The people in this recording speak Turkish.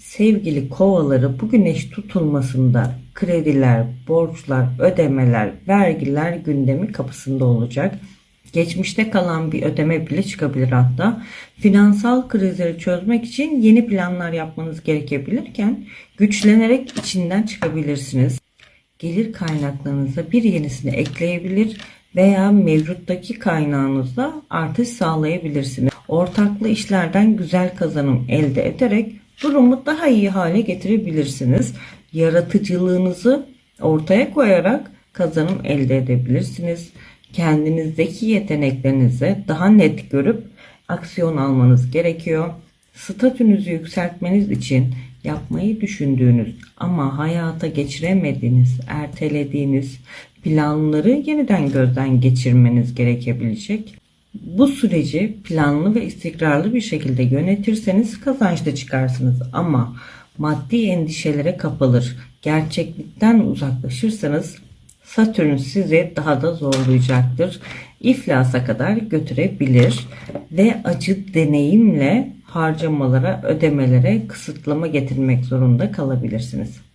Sevgili kovaları bu güneş tutulmasında krediler, borçlar, ödemeler, vergiler gündemi kapısında olacak. Geçmişte kalan bir ödeme bile çıkabilir hatta. Finansal krizleri çözmek için yeni planlar yapmanız gerekebilirken güçlenerek içinden çıkabilirsiniz. Gelir kaynaklarınıza bir yenisini ekleyebilir veya mevcuttaki kaynağınızda artış sağlayabilirsiniz. Ortaklı işlerden güzel kazanım elde ederek durumu daha iyi hale getirebilirsiniz. Yaratıcılığınızı ortaya koyarak kazanım elde edebilirsiniz. Kendinizdeki yeteneklerinizi daha net görüp aksiyon almanız gerekiyor. Statünüzü yükseltmeniz için yapmayı düşündüğünüz ama hayata geçiremediğiniz, ertelediğiniz planları yeniden gözden geçirmeniz gerekebilecek. Bu süreci planlı ve istikrarlı bir şekilde yönetirseniz kazançlı çıkarsınız ama maddi endişelere kapılır, gerçeklikten uzaklaşırsanız Satürn sizi daha da zorlayacaktır. İflasa kadar götürebilir ve acı deneyimle harcamalara, ödemelere kısıtlama getirmek zorunda kalabilirsiniz.